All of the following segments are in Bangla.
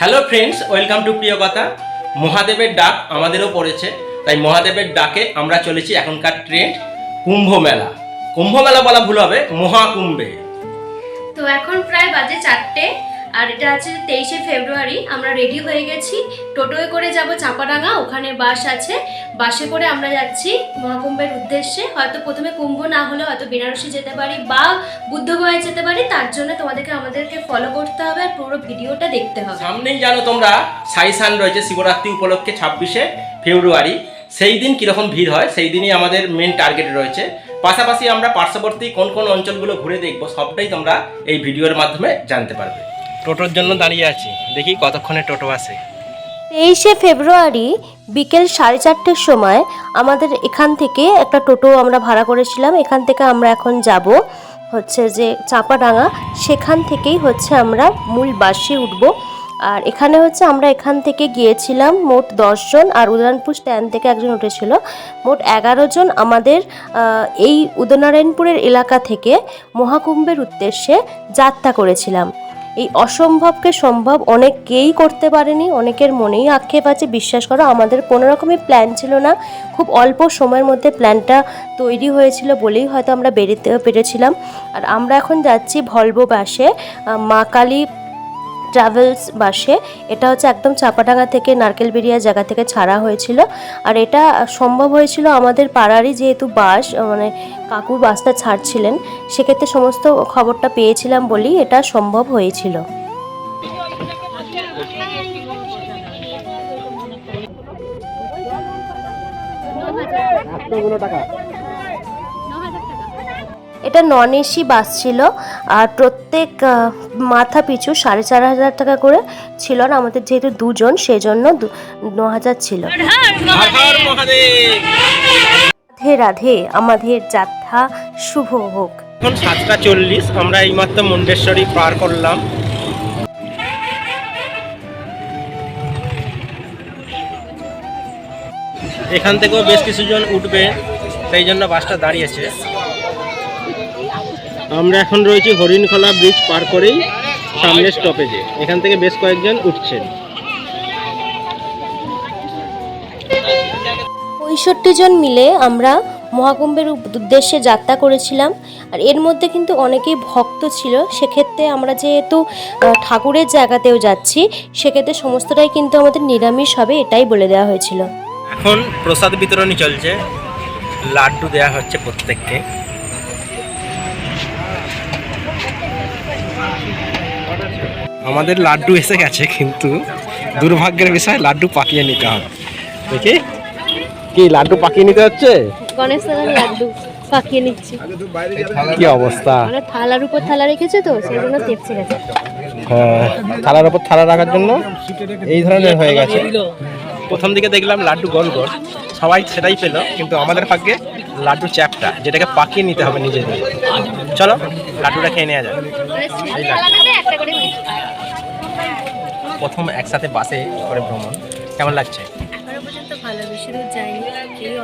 হ্যালো ফ্রেন্ডস ওয়েলকাম টু প্রিয় কথা মহাদেবের ডাক আমাদেরও পড়েছে, তাই মহাদেবের ডাকে আমরা চলেছি এখনকার ট্রেন্ড কুম্ভ মেলা। কুম্ভ মেলা বলা ভুল হবে, মহাকুম্ভে। তো এখন প্রায় বাজে চারটে। আর এটা আছে তেইশে ফেব্রুয়ারি, আমরা রেডি হয়ে গেছি। টোটোয় করে যাব চাঁপাডাঙ্গা, ওখানে বাস আছে। বাসে করে আমরা যাচ্ছি মহাকুম্ভের উদ্দেশ্যে। হয়তো প্রথমে কুম্ভ না হলে হয়তো বেনারসি যেতে পারি বা বুদ্ধগয়ায় যেতে পারি, তার জন্য তোমাদেরকে আমাদেরকে ফলো করতে হবে আর পুরো ভিডিওটা দেখতে হবে। সামনেই জানো তোমরা, সাইসান রয়েছে শিবরাত্রি উপলক্ষে ছাব্বিশে ফেব্রুয়ারি। সেই দিন কীরকম ভিড় হয়, সেই দিনই আমাদের মেন টার্গেট রয়েছে। পাশাপাশি আমরা পার্শ্ববর্তী কোন কোন অঞ্চলগুলো ঘুরে দেখব, সবটাই তোমরা এই ভিডিওর মাধ্যমে জানতে পারবে। টোটোর জন্য দাঁড়িয়ে আছি। দেখি কতক্ষণে টোটো আসে। তেইশে ফেব্রুয়ারি বিকেল সাড়ে চারটের সময় আমাদের এখান থেকে একটা টোটো আমরা ভাড়া করেছিলাম। এখান থেকে আমরা এখন যাব হচ্ছে যে চাঁপাডাঙ্গা। সেখান থেকেই হচ্ছে আমরা মূল বাসে উঠব। আর এখানে হচ্ছে আমরা এখান থেকে গিয়েছিলাম মোট দশজন আর উদয়নপুর স্ট্যান্ড থেকে একজন উঠেছিল। মোট এগারো জন আমাদের এই উদয়নারায়ণপুরের এলাকা থেকে মহাকুম্ভের উদ্দেশ্যে যাত্রা করেছিলাম। এই অসম্ভবকে সম্ভব অনেকেই করতে পারেনি, অনেকের মনেই আক্ষেপ আছে, বিশ্বাস করো, আমাদের কোনো রকমই প্ল্যান ছিল না। খুব অল্প সময়ের মধ্যে প্ল্যানটা তৈরি হয়েছিল বলেই হয়তো আমরা বেরোতে, পেরেছিলাম। আর আমরা এখন যাচ্ছি ভলভো বাসে মা কালী ট্রাভেলস বাসে। এটা হচ্ছে একদম চাপাডাঙ্গা থেকে নারকেলবেরিয়া জায়গা থেকে ছাড়া হয়েছিল। আর এটা সম্ভব হয়েছিল আমাদের পাড়ারই যেহেতু বাস মানে কাকু বাসটা ছাড়ছিলেন সেক্ষেত্রে সমস্ত খবরটা পেয়েছিলাম বলেই এটা সম্ভব হয়েছিল। এটা নন এসি বাস ছিল আর প্রত্যেক মাথা পিছু সাড়ে চার হাজার টাকা করে ছিল না আমাদের যেহেতু দুজন সেজন্য দু- ন হাজার ছিল। রাধে রাধে। আমাদের যাত্রা শুভ হোক। এখন সাতটা চল্লিশ আমরা এইমাত্র মুন্ডেশ্বরী পার করলাম। এখান থেকেও বেশ কিছুজন উঠবে সেই জন্য বাসটা দাঁড়িয়েছে। আমরা এখন রয়েছি হরিণখোলা ব্রিজ পার করেই সামনের স্টপেজে এখান থেকে বেশ কয়েকজন উঠছেন। পঁয়ষট্টি জন মিলে আমরা মহাকুম্ভের উদ্দেশ্যে যাত্রা করেছিলাম। আর এর মধ্যে কিন্তু অনেকেই ভক্ত ছিল। সেক্ষেত্রে আমরা যেহেতু ঠাকুরের জায়গাতেও যাচ্ছি সেক্ষেত্রে সমস্তটাই কিন্তু আমাদের নিরামিষ হবে এটাই বলে দেওয়া হয়েছিল। এখন প্রসাদ বিতরণী চলছে। লাড্ডু দেয়া হচ্ছে প্রত্যেককে। আমাদের লাড্ডু এসে গেছে কিন্তু দুর্ভাগ্যের বিষয় লাড্ডু পাকিয়ে নিতে হবে। দেখি। কি লাড্ডু পাকিয়ে নিতে হচ্ছে? গণেশ লাড্ডু পাকিয়ে নিচ্ছি। কি অবস্থা? মানে থালার উপর থালা রেখেছে তো সেই জন্য তেপছে গেছে। হ্যাঁ, থালার ওপর থালা রাখার জন্য এই ধরনের হয়ে গেছে। প্রথম দিকে দেখলাম লাড্ডু গোল গোল সবাই সেটাই পেল কিন্তু আমাদের ভাগ্যে লাড্ডু চ্যাপটা, যেটাকে পাকিয়ে নিতে হবে নিজেদের। চলো, লাড্ডুটা খেয়ে নেওয়া করে প্রথম একসাথে বাসে করে ভ্রমণ। কেমন লাগছে?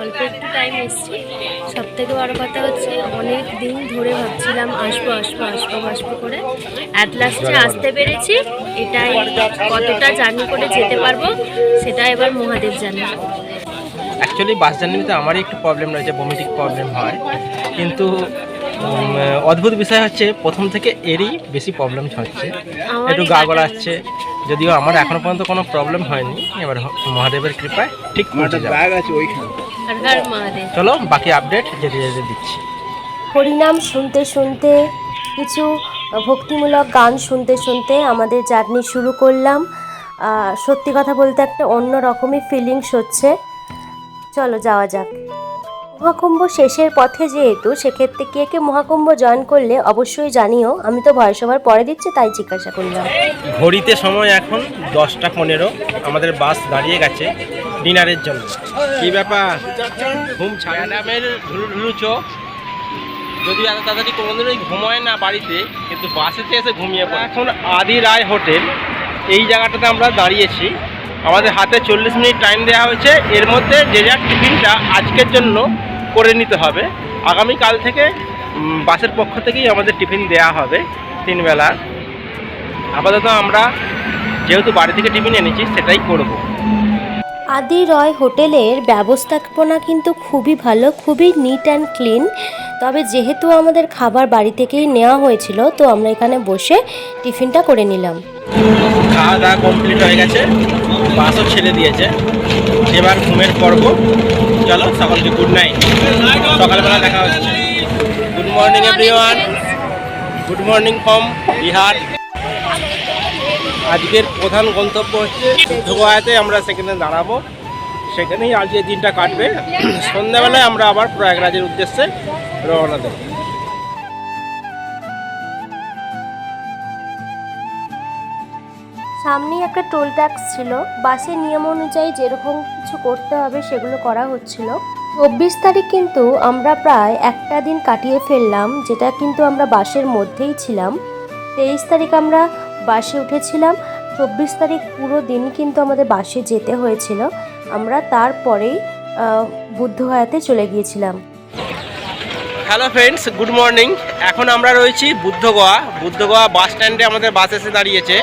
অল্প একটু টাইম সব থেকে কথা হচ্ছে, অনেক দিন ধরে ভাবছিলাম আসব আসব আসব আসব করে। আসতে পেরেছি, এটাই কতটা জার্নি করে যেতে পারব, সেটা এবার মহাদেব জানে। অ্যাকচুয়ালি বাস জার্নিতে আমারই একটু প্রবলেম রয়েছে বমিটিক প্রবলেম হয়। কিন্তু অদ্ভুত বিষয় হচ্ছে প্রথম থেকে এরই বেশি প্রবলেম হচ্ছে। একটু গা গলাচ্ছে। যদিও আমার এখনও পর্যন্ত কোনো প্রবলেম হয়নি। এবার মহাদেবের কৃপায় ঠিক চলো বাকি আপডেট যেতে যেতে দিচ্ছি। হরিনাম শুনতে শুনতে কিছু ভক্তিমূলক গান শুনতে শুনতে আমাদের জার্নি শুরু করলাম। সত্যি কথা বলতে একটা অন্য রকমই ফিলিংস হচ্ছে। চলো যাওয়া যাক। মহাকুম্ভ শেষের পথে যেহেতু সেক্ষেত্রে কে কে মহাকুম্ভ জয়েন করলে অবশ্যই জানিও। আমি তো ভয় সবার পরে দিচ্ছি তাই জিজ্ঞাসা করলাম। ঘড়িতে সময় এখন দশটা পনেরো। আমাদের বাস দাঁড়িয়ে গেছে ডিনারের জন্য। কি ব্যাপার? ঘুম ছায়া নামের যদিও এত তাড়াতাড়ি কোনোদিনই ঘুমায় না বাড়িতে কিন্তু বাসেতে এসে ঘুমিয়ে পড়ে। এখন আদি রায় হোটেল। এই জায়গাটাতে আমরা দাঁড়িয়েছি। আমাদের হাতে চল্লিশ মিনিট টাইম দেওয়া হয়েছে। এর মধ্যে যে যার টিফিনটা আজকের জন্য করে নিতে হবে। আগামীকাল থেকে বাসের পক্ষ থেকেই আমাদের টিফিন দেয়া হবে তিন বেলার আপাতত আমরা যেহেতু বাড়ি থেকে টিফিন এনেছি, সেটাই করব। আদি রয় হোটেলের ব্যবস্থাপনা কিন্তু খুবই ভালো, খুবই নিট অ্যান্ড ক্লিন তবে যেহেতু আমাদের খাবার বাড়ি থেকেই নেওয়া হয়েছিল, তো আমরা এখানে বসে টিফিনটা করে নিলাম। খাওয়া দাওয়া কমপ্লিট হয়ে গেছে, বাসও ছেড়ে দিয়েছে। এবার ঘুমের পর্ব। চলো, সকলকে গুড নাইট সকালবেলা দেখা হচ্ছে। Good morning everyone good morning from Bihar আজকের প্রধান গন্তব্য হচ্ছে বুদ্ধগয়াতে আমরা সেখানে দাঁড়াবো। সেখানেই আজকে দিনটা কাটবে, সন্ধ্যাবেলায় আমরা আবার প্রয়াগরাজের উদ্দেশ্যে রওনা দেবো। সামনেই একটা টোল ট্যাক্স ছিল। বাসের নিয়ম অনুযায়ী যেরকম কিছু করতে হবে সেগুলো করা হচ্ছিল। চব্বিশ তারিখ কিন্তু আমরা প্রায় একটা দিন কাটিয়ে ফেললাম, যেটা কিন্তু আমরা বাসের মধ্যেই ছিলাম। তেইশ তারিখ আমরা বাসে উঠেছিলাম। চব্বিশ তারিখ পুরো দিন কিন্তু আমাদের বাসে যেতে হয়েছিল। আমরা তারপরেই বুদ্ধগয়াতে চলে গিয়েছিলাম। হ্যালো ফ্রেন্ডস গুড মর্নিং এখন আমরা রয়েছি বুদ্ধগোয়া। বুদ্ধগোয়া বাস স্ট্যান্ডে আমাদের বাস এসে দাঁড়িয়েছে।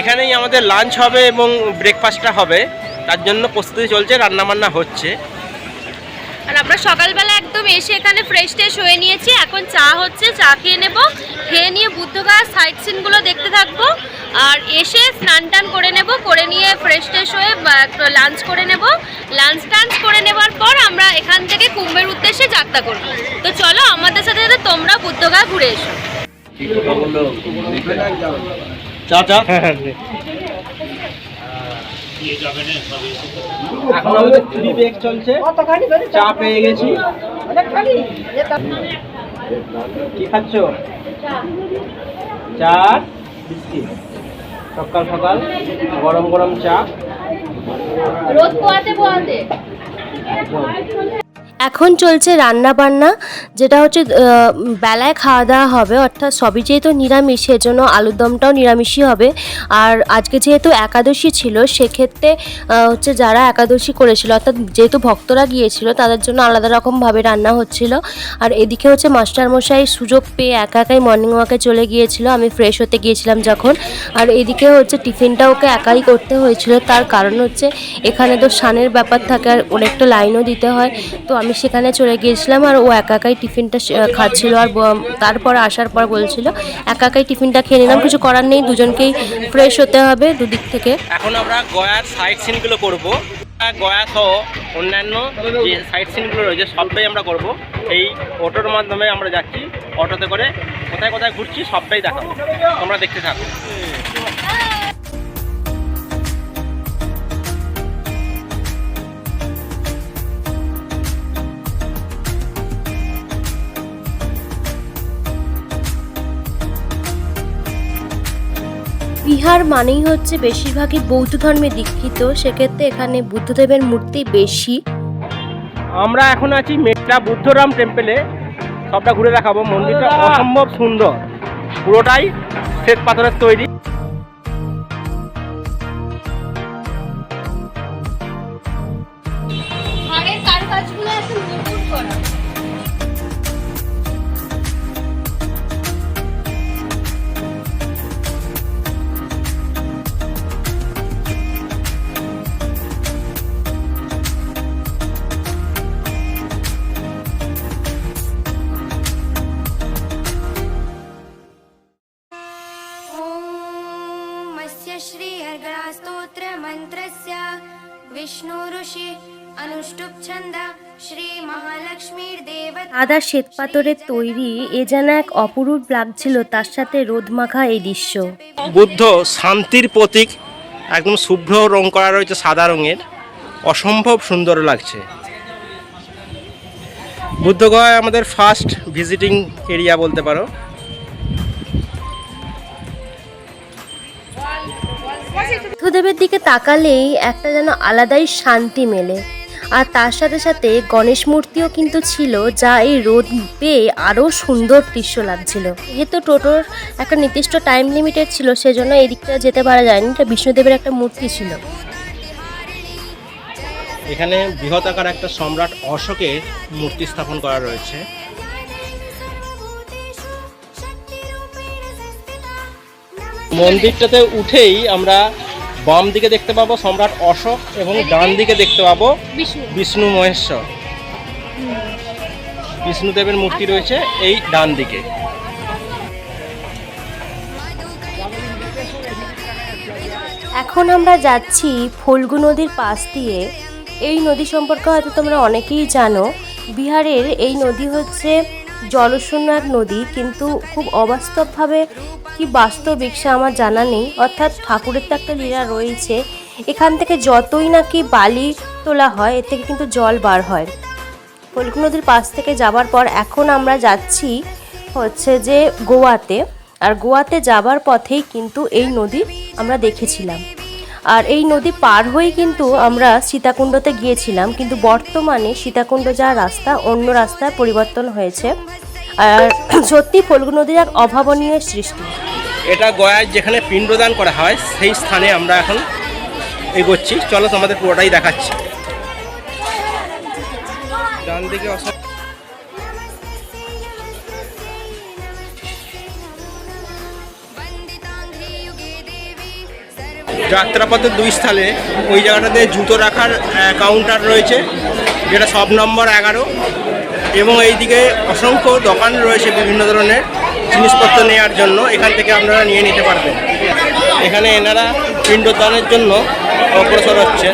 এখানেই আমাদের লাঞ্চ হবে এবং ব্রেকফাস্টটা হবে। তার জন্য প্রস্তুতি চলছে, রান্নাবান্না হচ্ছে। আর আমরা সকালবেলা একদম এসে এখানে ফ্রেশ ট্রেশ হয়ে নিয়েছি। এখন চা হচ্ছে চা খেয়ে নেব। খেয়ে নিয়ে বুদ্ধগয়া সাইট সিনগুলো দেখতে থাকব। আর এসে স্নান টান করে নেব করে নিয়ে ফ্রেশ ট্রেশ হয়ে লাঞ্চ করে নেব। লাঞ্চ টাঞ্চ করে নেবার পর আমরা এখান থেকে কুম্ভের উদ্দেশ্যে যাত্রা করব। তো চলো আমাদের সাথে সাথে তোমরা বুদ্ধগয়া ঘুরে এসো। চা চা? এখন আমাদের থ্রি বেগ চলছে। চা পেয়ে গেছি। কি খাচ্ছ? চা বিস্কিট। সকাল সকাল গরম গরম চা। রোদ পোয়াতে পোয়াতে। এখন চলছে রান্না বান্না যেটা হচ্ছে বেলায় খাওয়া দাওয়া হবে, অর্থাৎ সবই যেহেতু নিরামিষ, সেজন্য আলুর দমটাও নিরামিষই হবে। আর আজকে যেহেতু একাদশী ছিল, সেক্ষেত্রে হচ্ছে যারা একাদশী করেছিল, অর্থাৎ যেহেতু ভক্তরা গিয়েছিল, তাদের জন্য আলাদা রকমভাবে রান্না হচ্ছিল। আর এদিকে হচ্ছে মাস্টারমশাই সুযোগ পেয়ে একা একাই মর্নিং ওয়াকে চলে গিয়েছিল, আমি ফ্রেশ হতে গিয়েছিলাম যখন। আর এদিকে হচ্ছে টিফিনটা ওকে একাই করতে হয়েছিল, তার কারণ হচ্ছে এখানে তো সানের ব্যাপার থাকে, আর অনেকটা লাইনও দিতে হয়। তো আমি সেখানে চলে গিয়েছিলাম আর ও একা একাই টিফিনটা খাচ্ছিল আর তারপর আসার পর বলছিল, একা একাই টিফিনটা খেয়ে নিলাম, কিছু করার নেই, দুজনকেই ফ্রেশ হতে হবে দুদিক থেকে। এখন আমরা গয়ার সাইট সিনগুলো করব। গয়া সহ অন্যান্য যে সাইট সিনগুলো রয়েছে, সবটাই আমরা করব। এই অটোর মাধ্যমে আমরা যাচ্ছি, অটোতে করে কোথায় কোথায় ঘুরছি, সবটাই দেখাবো। তোমরা দেখতে থাকো। বিহার মানেই হচ্ছে বেশিরভাগই বৌদ্ধ ধর্মে দীক্ষিত সেক্ষেত্রে এখানে বুদ্ধদেবের মূর্তি বেশি। আমরা এখন আছি মেটা বুদ্ধরাম টেম্পলে। সবটা ঘুরে দেখাবো মন্দিরটা অসম্ভব সুন্দর। পুরোটাই শ্বেত পাথরের তৈরি। श्रीहर्गणास्तोत्रमन्त्रस्य विष्णु ऋषि अनुष्टुप् छन्द श्रीमहालक्ष्मीर्देव আদা শ্বেত পাথরের তৈরি এ যেন এক অপরূপ লাগছিল তার সাথে রোদ মাখা এই দৃশ্য বুদ্ধ শান্তির প্রতীক একদম শুভ্র রং করা রয়েছে সাদা রঙের অসম্ভব সুন্দর লাগছে বুদ্ধগয়া আমাদের ফার্স্ট ভিজিটিং এরিয়া বলতে পারো বুদ্ধদেবের দিকে তাকালেই একটা যেন আলাদাই শান্তি মেলে। আর তার সাথে সাথে গণেশ মূর্তিও কিন্তু ছিল, যা এই রোদ পেয়ে আরও সুন্দর দৃশ্য লাগছিল। যেহেতু টোটোর একটা নির্দিষ্ট টাইম লিমিটেড ছিল, সেজন্য এই দিকটা যেতে পারা যায়নি, এটা বিষ্ণুদেবের একটা মূর্তি ছিল। এখানে বৃহৎ আকার একটা সম্রাট অশোকের মূর্তি স্থাপন করা রয়েছে। মন্দিরটাতে উঠেই আমরা বাম দিকে দেখতে পাবো সম্রাট অশোক এবং ডান দিকে দেখতে পাবো বিষ্ণু। বিষ্ণু মহেশ্বর। বিষ্ণুদেবের মূর্তি রয়েছে এই ডান দিকে। এখন আমরা যাচ্ছি ফল্গু নদীর পাশ দিয়ে। এই নদী সম্পর্কে হয়তো তোমরা অনেকেই জানো। বিহারের এই নদী হচ্ছে জলশূন্য এক নদী, কিন্তু খুব অবাস্তবভাবে কি বাস্তবিক সে আমার জানা নেই। অর্থাৎ ঠাকুরের তো একটা লীলা রয়েছে। এখান থেকে যতই নাকি বালি তোলা হয়, এর থেকে কিন্তু জল বার হয়। ফল্গু নদীর পাশ থেকে যাবার পর এখন আমরা যাচ্ছি হচ্ছে যে গোয়াতে। আর গোয়াতে যাবার পথেই কিন্তু এই নদী আমরা দেখেছিলাম। আর এই নদী পার হয়েই কিন্তু আমরা সীতাকুণ্ডতে গিয়েছিলাম, কিন্তু বর্তমানে সীতাকুণ্ড যা রাস্তা অন্য রাস্তায় পরিবর্তন হয়েছে। আর সত্যি ফল্গু নদীর এক অভাবনীয় সৃষ্টি। এটা গয়ায় যেখানে পিণ্ডদান করা হয়, সেই স্থানে আমরা এখন এগোচ্ছি। চলো তোমাদের পুরোটাই দেখাচ্ছি। ডান দিকে যাত্রাপথের দুই স্থানে ওই জায়গাটাতে জুতো রাখার কাউন্টার রয়েছে, যেটা সব নম্বর এগারো। এবং এইদিকে অসংখ্য দোকান রয়েছে বিভিন্ন ধরনের জিনিসপত্র নেওয়ার জন্য। এখান থেকে আপনারা নিয়ে নিতে পারবেন। এখানে এনারা পিণ্ডদানের জন্য অগ্রসর হচ্ছে।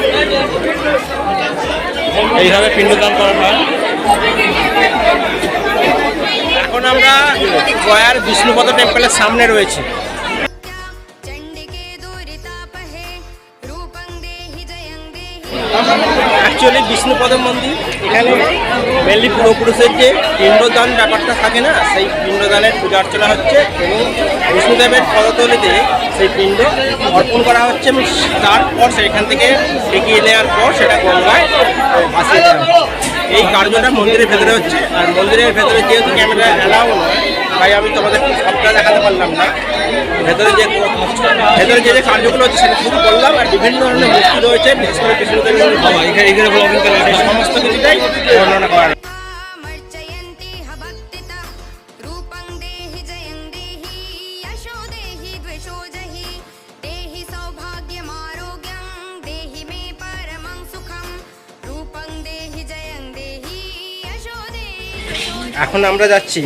এইভাবে পিণ্ডদান করা হয়। এখন আমরা গয়ার বিষ্ণুপদ টেম্পলের সামনে রয়েছে। অ্যাকচুয়ালি বিষ্ণুপদ মন্দির, এখানে মেনলি পূর্বপুরুষের যে পিণ্ডদান ব্যাপারটা থাকে না, সেই পিণ্ডদানের পূজা অর্চনা হচ্ছে এবং বিষ্ণুদেবের পদতলিতে সেই পিণ্ড অর্পণ করা হচ্ছে এবং তারপর সেখান থেকে এগিয়ে নেওয়ার পর সেটা গঙ্গায় ভাসিয়ে দেওয়া এই কার্যটা মন্দিরের ভেতরে হচ্ছে। আর মন্দিরের ভেতরে যেহেতু ক্যামেরা অ্যালাউ নয় তাই আমি তোমাদের সবটা দেখাতে পারলাম না। ভেতরে যে ভেতরে যে যে কার্যগুলো হচ্ছে সেটা শুরু করলাম আর বিভিন্ন ধরনের বস্তু রয়েছে সমস্ত কিছুটাই বর্ণনা করার এখন আমরা যাচ্ছি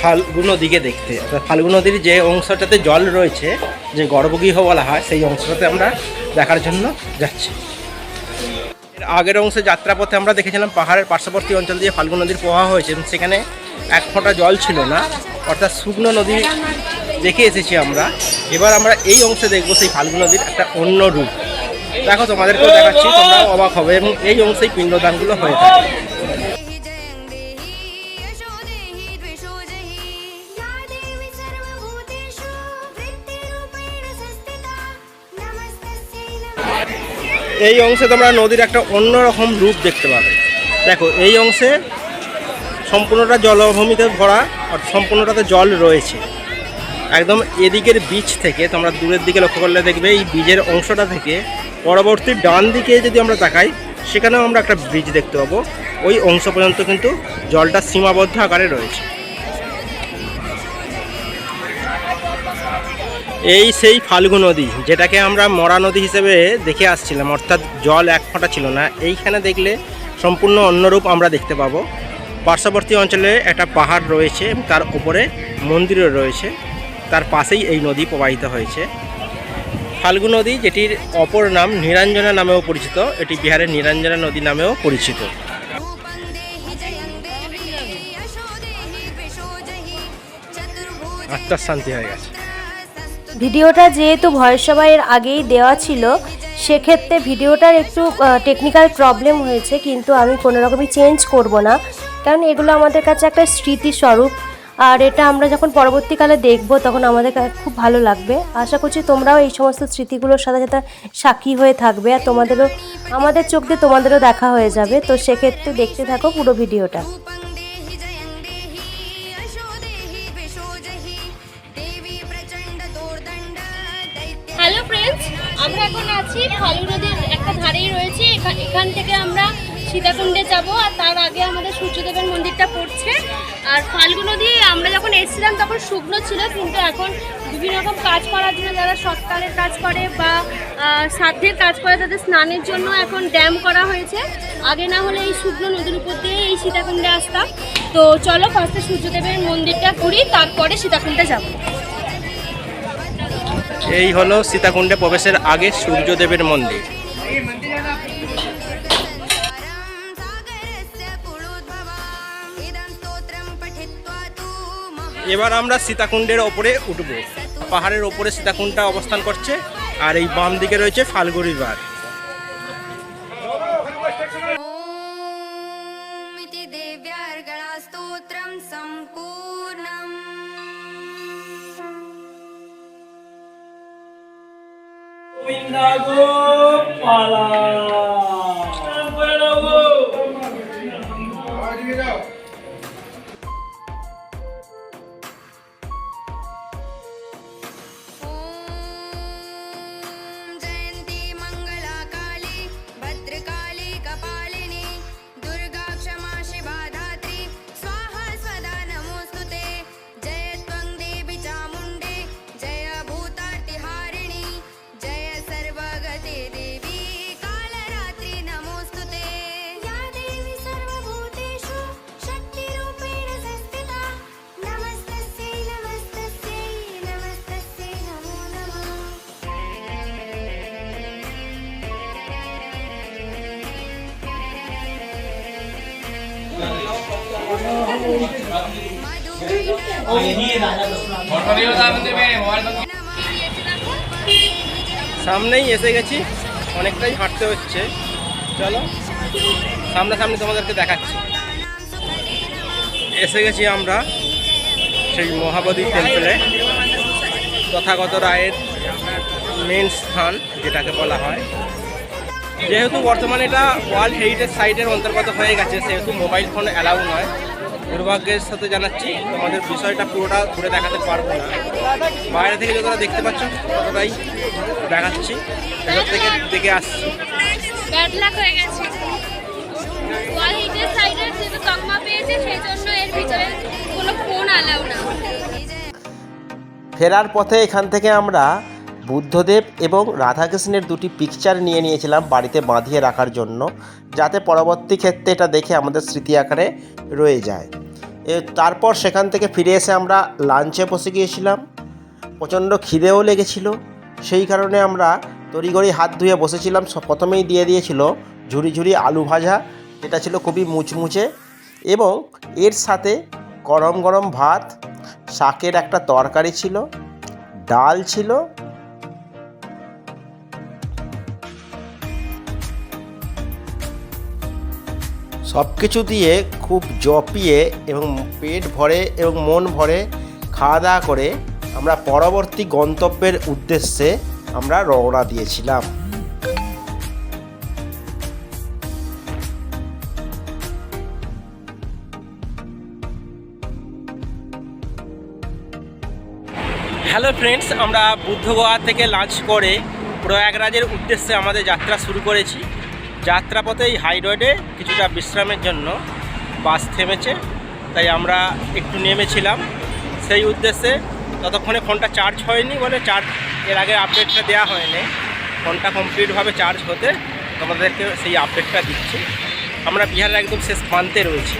ফাল্গু নদীকে দেখতে। অর্থাৎ ফাল্গু নদীর যে অংশটাতে জল রয়েছে, যে গর্ভগৃহ বলা হয়, সেই অংশটাতে আমরা দেখার জন্য যাচ্ছি। আগের অংশে যাত্রাপথে আমরা দেখেছিলাম পাহাড়ের পার্শ্ববর্তী অঞ্চল দিয়ে ফাল্গু নদীর প্রবাহ হয়েছে, এবং সেখানে এক ফোঁটা জল ছিল না। অর্থাৎ শুকনো নদী দেখে এসেছি আমরা। এবার আমরা এই অংশে দেখব সেই ফাল্গু নদীর একটা অন্য রূপ। দেখো, তোমাদেরকেও দেখাচ্ছি, তোমরাও অবাক হবে, এবং এই অংশেই পিণ্ডদানগুলো হয়ে থাকে। এই অংশে তোমরা নদীর একটা অন্যরকম রূপ দেখতে পাবে। দেখো, এই অংশে সম্পূর্ণটা জলভূমিতে ভরা আর সম্পূর্ণটাতে জল রয়েছে। একদম এদিকের বীজ থেকে তোমরা দূরের দিকে লক্ষ্য করলে দেখবে এই বীজের অংশটা থেকে পরবর্তী ডান দিকে যদি আমরা তাকাই, সেখানেও আমরা একটা ব্রিজ দেখতে পাবো। ওই অংশ পর্যন্ত কিন্তু জলটা সীমাবদ্ধ আকারে রয়েছে। এই সেই ফাল্গু নদী, যেটাকে আমরা মরা নদী হিসেবে দেখে আসছিলাম, অর্থাৎ জল এক ফোঁটা ছিল না। এইখানে দেখলে সম্পূর্ণ অন্যরূপ আমরা দেখতে পাবো। পার্শ্ববর্তী অঞ্চলে একটা পাহাড় রয়েছে, তার উপরে মন্দিরও রয়েছে, তার পাশেই এই নদী প্রবাহিত হয়েছে। ফাল্গু নদী, যেটির অপর নাম নিরাঞ্জনা নামেও পরিচিত, এটি বিহারের নিরাঞ্জনা নদী নামেও পরিচিত। আত্মার শান্তি হয়ে গেছে। ভিডিওটা যেহেতু ভয়েস সবাইয়ের আগেই দেওয়া ছিল, সেক্ষেত্রে ভিডিওটার একটু টেকনিক্যাল প্রবলেম হয়েছে, কিন্তু আমি কোনো রকমই চেঞ্জ করব না। কারণ এগুলো আমাদের কাছে একটা স্মৃতিস্বরূপ। আর এটা আমরা যখন পরবর্তীকালে দেখব, তখন আমাদের খুব ভালো লাগবে। আশা করছি তোমরাও এই সমস্ত স্মৃতিগুলোর সাথে সাথে সাক্ষী হয়ে থাকবে, আর তোমাদেরও, আমাদের চোখ দিয়ে তোমাদেরও দেখা হয়ে যাবে। তো সেক্ষেত্রে দেখতে থাকো পুরো ভিডিওটা। আমরা এখন আছি ফালু নদীর একটা ধারেই রয়েছে। এখা- এখান থেকে আমরা সীতাকুণ্ডে যাব আর তার আগে আমাদের সূর্যদেবের মন্দিরটা পড়ছে। আর ফাল্গু নদী আমরা যখন এসেছিলাম তখন শুকনো ছিল, কিন্তু এখন বিভিন্ন রকম কাজ করার জন্য যারা সৎকারের কাজ করে বা সাধ্যের কাজ করে তাদের স্নানের জন্য এখন ড্যাম করা হয়েছে। আগে না হলে এই শুকনো নদীর উপর দিয়ে এই সীতাকুণ্ডে আসতাম। তো চলো ফার্স্টে সূর্যদেবের মন্দিরটা ঘুরি, তারপরে সীতাকুণ্ডে যাব। এই হলো সীতাকুণ্ডে প্রবেশের আগে সূর্যদেবের মন্দির। এবার আমরা সীতাকুণ্ডের ওপরে উঠব। পাহাড়ের ওপরে সীতাকুণ্ডটা অবস্থান করছে, আর এই বাম দিকে রয়েছে ফালগুড়ি বাঁধ Nagopala. Yeah. সামনেই এসে গেছি। অনেকটাই হাঁটতে হচ্ছে। চলো, সামনাসামনি তোমাদেরকে দেখাচ্ছি। এসে গেছি আমরা সেই মহাবোধি টেম্পলে তথাগত রায়ের মেন স্থান, যেটাকে বলা হয়। যেহেতু বর্তমানে এটা ওয়ার্ল্ড হেরিটেজ সাইটের অন্তর্গত হয়ে গেছে, সেহেতু মোবাইল ফোন অ্যালাউ নয়। দুর্ভাগ্যের সাথে জানাচ্ছি তোমাদের বিষয়টা পুরোটা ঘুরে দেখাতে পারব না। বাইরে থেকে যতটা দেখতে পাচ্ছ ততটাই দেখাচ্ছি। ভেতর থেকে দেখে আসছি। হয়ে গেছে। ওয়াল হিটের সাইডে যেহেতু তকমা পেয়েছে সেই জন্য এর ভিতরে কোনো ফোন অ্যালাউ না। ফেরার পথে এখান থেকে আমরা বুদ্ধদেব এবং রাধাকৃষ্ণের দুটি পিকচার নিয়ে নিয়েছিলাম বাড়িতে বাঁধিয়ে রাখার জন্য, যাতে পরবর্তী ক্ষেত্রে এটা দেখে আমাদের স্মৃতি আকারে রয়ে যায়। তারপর সেখান থেকে ফিরে এসে আমরা লাঞ্চে বসে গিয়েছিলাম। প্রচণ্ড খিদেও লেগেছিল। সেই কারণে আমরা তড়িঘড়ি হাত ধুয়ে বসেছিলাম। প্রথমেই দিয়ে দিয়েছিল ঝুরি ঝুরি আলু ভাজা, যেটা ছিল খুবই মুচমুচে। এবং এর সাথে গরম গরম ভাত, শাকের একটা তরকারি ছিল, ডাল ছিল সব কিছু দিয়ে খুব জপিয়ে এবং পেট ভরে এবং মন ভরে খাওয়া দাওয়া করে আমরা পরবর্তী গন্তব্যের উদ্দেশ্যে আমরা রওনা দিয়েছিলাম। হ্যালো ফ্রেন্ডস আমরা বুদ্ধগয়া থেকে লাঞ্চ করে প্রয়াগরাজের উদ্দেশ্যে আমাদের যাত্রা শুরু করেছি। যাত্রাপথে এই হাই রোডে কিছুটা বিশ্রামের জন্য বাস থেমেছে, তাই আমরা একটু নেমেছিলাম। সেই উদ্দেশ্যে ততক্ষণে ফোনটা চার্জ হয়নি বলে চার্জ এর আগে আপডেটটা দেওয়া হয়নি। ফোনটা কমপ্লিটভাবে চার্জ হতে তোমাদেরকে সেই আপডেটটা দিচ্ছি। আমরা বিহারের একদম শেষ প্রান্তে রয়েছি।